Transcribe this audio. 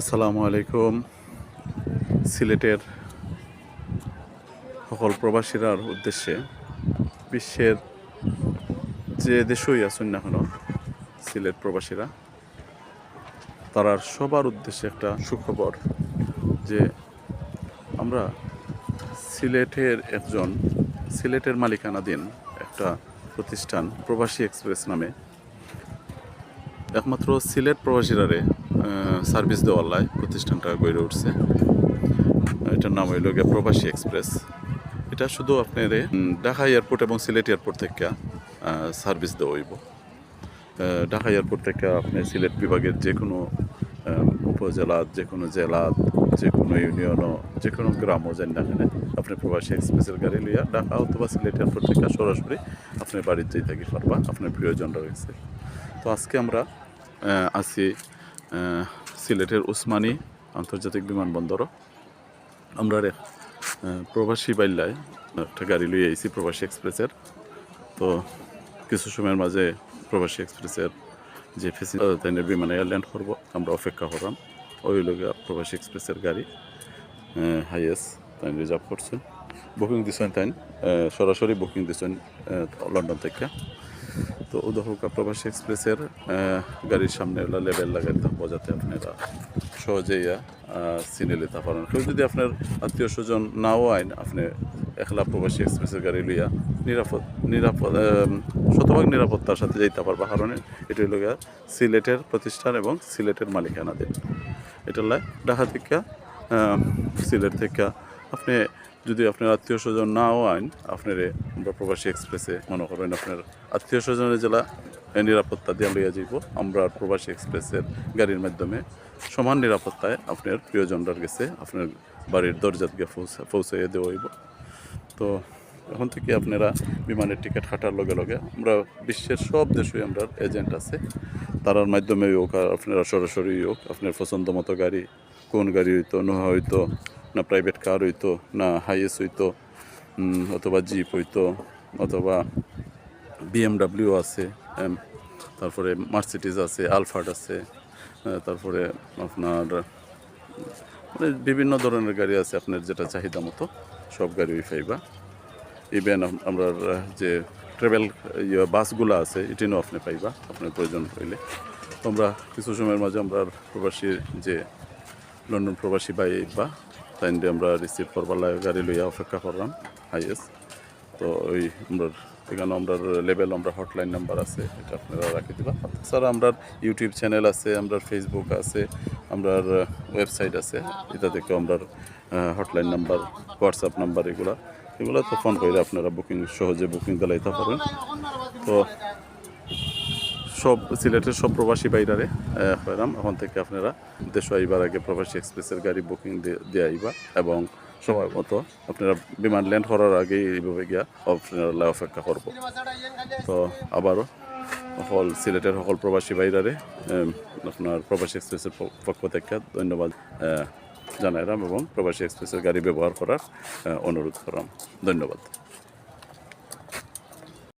আসসালামু আলাইকুম। সিলেটের সকল প্রবাসীরার উদ্দেশ্যে বিশ্বের যে দেশই আছেন না কেন, সিলেট প্রবাসীরা, তারার সবার উদ্দেশ্যে একটা সুখবর যে আমরা সিলেটের একজন, সিলেটের মালিকানাধীন একটা প্রতিষ্ঠান, প্রবাসী এক্সপ্রেস নামে। একমাত্র সিলেট প্রবাসীরারে সার্ভিস দেওয়ার লাই প্রতিষ্ঠানটা গড়ে উঠছে। এটার নাম হইল গিয়া প্রবাসী এক্সপ্রেস। এটা শুধু আপনার ঢাকা এয়ারপোর্ট এবং সিলেট এয়ারপোর্ট থেকে সার্ভিস দেওয়া হইব। ঢাকা এয়ারপোর্ট থেকে আপনি সিলেট বিভাগের যে কোনো উপজেলা যে কোনো জেলা যে কোনো ইউনিয়নও যে কোনো গ্রামও যান না এখানে, আপনি প্রবাসী এক্সপ্রেসের গাড়ি লইয়া ঢাকা অথবা সিলেট এয়ারপোর্ট থেকে সরাসরি আপনি বাড়িতেই থাকি পারবা, আপনার প্রিয়জনরা রয়েছে। তো আজকে আমরা আছি সিলেটের উসমানী আন্তর্জাতিক বিমানবন্দরও। আমরা প্রবাসী বাইল্লায় একটা গাড়ি লইয়ে আইছি প্রবাসী এক্সপ্রেসের। তো কিছু সময়ের মাঝে প্রবাসী এক্সপ্রেসের যে ফেসিলিটি বিমানে ল্যান্ড করব, আমরা অপেক্ষা করলাম। ওই লোক প্রবাসী এক্সপ্রেসের গাড়ি হাইয়েস্ট তাই রিজার্ভ করছেন বুকিং দিচ্ছেন তাই সরাসরি বুকিং দিচ্ছেন লন্ডন থেকে। তো উদাহরণ প্রবাসী এক্সপ্রেসের গাড়ির সামনে ওলা লেভেল লাগাই থাকব যাতে আপনারা সহজেই চিনে নিতে পারেন। কেউ যদি আপনার আত্মীয় স্বজন নাও আইন, আপনি একলা প্রবাসী এক্সপ্রেসের গাড়ি লইয়া নিরাপদ নিরাপদ শতভাগ নিরাপত্তার সাথে যাইতে পারবা। কারণ এটা গিয়া সিলেটের প্রতিষ্ঠান এবং সিলেটের মালিকানাধীন। এটা লাই ঢাকা থেকে সিলেট থেকে আপনি যদি আপনার আত্মীয় স্বজন নাও আইন, আপনার আমরা প্রবাসী এক্সপ্রেসে মনে করবেন আপনার আত্মীয় স্বজনের জেলা নিরাপত্তা দিয়ে লইয়া যাইব। আমরা প্রবাসী এক্সপ্রেসের গাড়ির মাধ্যমে সমান নিরাপত্তায় আপনার প্রিয়জনরার গেছে আপনার বাড়ির দরজাত গিয়ে পৌঁছা পৌঁছাইয়া দেওয়া হইব। তো এখন থেকে আপনারা বিমানের টিকিট হাঁটার লগে লগে আমরা বিশ্বের সব দেশে আমরা এজেন্ট আছে। তারার মাধ্যমে হোক আর আপনারা সরাসরি হোক, আপনার পছন্দ মতো গাড়ি, কোন গাড়ি হইতো, নোহা হইতো না প্রাইভেট কার হইতো, না হাইয়েস্ট হইতো অথবা জিপ হইতো, অথবা বিএমডাব্লিউ আছে তারপরে মার্সিডিজ আছে আলফার্ড আছে তারপরে আপনার মানে বিভিন্ন ধরনের গাড়ি আছে আপনার যেটা চাহিদা মতো, সব গাড়ি পাইবা ইভেন আমরা, যে ট্রাভেল ইয়ে বাসগুলো আছে এটিও আপনি পাইবা, আপনার প্রয়োজন হইলে। আমরা কিছু সময়ের মাঝে আমরা প্রবাসী যে লন্ডন প্রবাসী বা তাই দিয়ে আমরা রিসিভ করবার লাগে গাড়ি লইয়া অপেক্ষা করলাম হাইয়েস্ট তো ওই আমরা, এখানে আমরা লেভেল আমরা হটলাইন নাম্বার আছে, এটা আপনারা রাখি দিবা। স্যার আমরা ইউটিউব চ্যানেল আছে, আমরা ফেসবুক আছে, আমরা ওয়েবসাইট আছে, এটা থেকে আমরা হটলাইন নাম্বার হোয়াটসঅ্যাপ নাম্বার এগুলা। এগুলো তো ফোন করে আপনারা বুকিং সহজে বুকিং দিলাইতে পারেন তো সব সিলেটের সব প্রবাসী বাইরারে হইলাম এখন থেকে আপনারা দেশ আইবার আগে প্রবাসী এক্সপ্রেসের গাড়ি বুকিং দিয়ে আইবা এবং সময় মতো আপনারা বিমান ল্যান্ড করার আগে এইভাবে গিয়া আপনারা অপেক্ষা করব। তো আবারও সকল সিলেটের সকল প্রবাসী বাইরারে আপনার প্রবাসী এক্সপ্রেসের পক্ষ থেকে ধন্যবাদ জানাইলাম এবং প্রবাসী এক্সপ্রেসের গাড়ি ব্যবহার করার অনুরোধ করলাম। ধন্যবাদ।